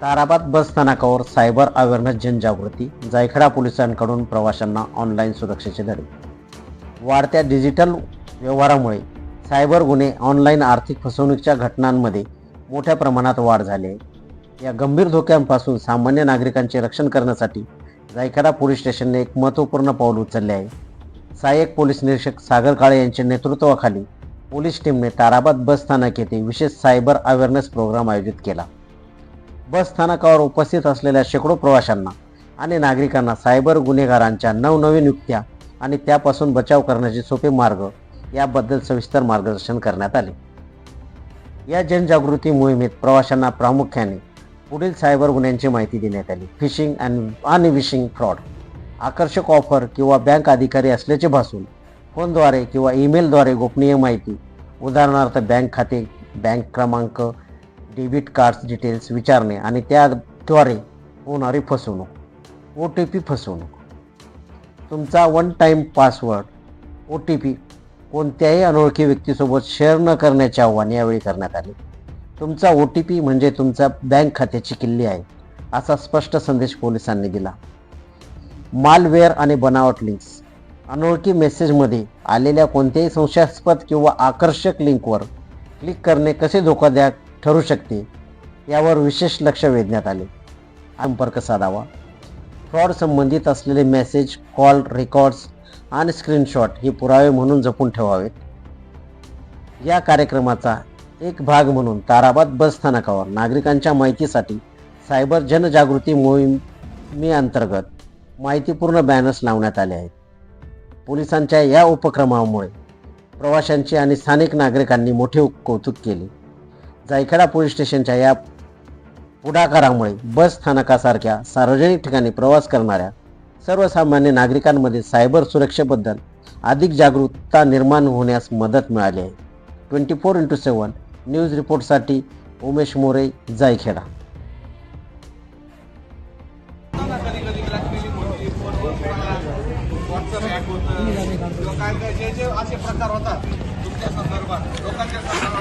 ताराबाद बस स्थानकावर cyber awareness जनजागृती जायखडा पोलिसांकडून प्रवाशांना ऑनलाईन सुरक्षेचे धडे. वाढत्या डिजिटल व्यवहारामुळे सायबर गुन्हे ऑनलाईन आर्थिक फसवणुकीच्या घटनांमध्ये मोठ्या प्रमाणात वाढ झाली आहे. या गंभीर धोक्यांपासून सामान्य नागरिकांचे रक्षण करण्यासाठी जायखडा पोलीस स्टेशनने एक महत्त्वपूर्ण पाऊल उचलले आहे. सहाय्यक पोलीस निरीक्षक सागर काळे यांच्या नेतृत्वाखाली पोलीस टीमने ताराबाद बस स्थानक येथे विशेष सायबर अवेअरनेस प्रोग्राम आयोजित केला. बस स्थानकावर उपस्थित असलेल्या शेकडो प्रवाशांना आणि नागरिकांना सायबर गुन्हेगारांच्या नवनवीन युक्त्या आणि त्यापासून बचाव करण्याचे सोपे मार्ग याबद्दल सविस्तर मार्गदर्शन करण्यात आले. या जनजागृती मोहिमेत प्रवाशांना प्रामुख्याने पुढील सायबर गुन्ह्यांची माहिती देण्यात आली. फिशिंग अँड आणि विशिंग फ्रॉड आकर्षक ऑफर किंवा बँक अधिकारी असल्याचे भासून फोनद्वारे किंवा ईमेलद्वारे गोपनीय माहिती उदाहरणार्थ बँक खाते बँक क्रमांक डेबिट कार्ड्स डिटेल्स विचारणे आणि त्याद्वारे होणारी फसवणूक ओ टी पी फसवणूक. तुमचा one time password O T P कोणत्याही अनोळखी व्यक्तीसोबत शेअर न करण्याचे आव्हान यावेळी करण्यात आले. तुमचा ओ टी पी म्हणजे तुमचा बँक खात्याची किल्ली आहे असा स्पष्ट संदेश पोलिसांनी दिला. मालवेअर आणि बनावट लिंक्स अनोळखी मेसेजमध्ये आलेल्या कोणत्याही संशयास्पद किंवा आकर्षक लिंकवर क्लिक करणे कसे धोकादायक ठरू शकते यावर विशेष लक्ष वेधण्यात आले. संपर्क साधावा. फ्रॉड संबंधित असलेले मेसेज कॉल रेकॉर्ड्स आणि स्क्रीनशॉट हे पुरावे म्हणून जपून ठेवावेत. या कार्यक्रमाचा एक भाग म्हणून ताराबाद बस स्थानकावर नागरिकांच्या माहितीसाठी सायबर जनजागृती मोहिमेअंतर्गत माहितीपूर्ण बॅनर्स लावण्यात आले आहेत. पोलिसांच्या या उपक्रमामुळे प्रवाशांची आणि स्थानिक नागरिकांनी मोठे कौतुक केले. जायखेडा पोलीस स्टेशनच्या या पुढाकारामुळे बस स्थानकासारख्या सार्वजनिक ठिकाणी प्रवास करणाऱ्या सर्वसामान्य नागरिकांमध्ये सायबर सुरक्षेबद्दल अधिक जागरूकता निर्माण होण्यास मदत मिळाली आहे. Twenty four into seven news रिपोर्टसाठी Umesh More Jaykheda. काय काय जे जे असे प्रकार होतात तुमच्या संदर्भात लोकांच्या संदर्भात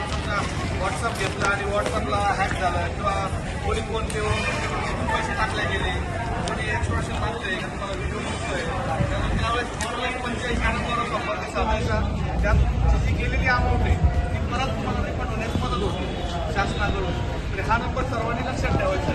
व्हॉट्सअप घेतला आणि व्हॉट्सअपला हॅक झालं किंवा कोणी फोन घेऊन पैसे टाकले गेले कोणी एक्सप्रेशन टाकले तुम्हाला व्हिडिओ बघतोय. त्यामुळे त्यावेळेस ऑनलाईन पंचायत बरोबर संपर्क साधायचा त्यात जी गेलेली अमाऊंट आहे ती परत तुम्हाला रिफंड होण्यास मदत होते शासनाकडून. आणि हा नंबर सर्वांनी लक्षात ठेवायचा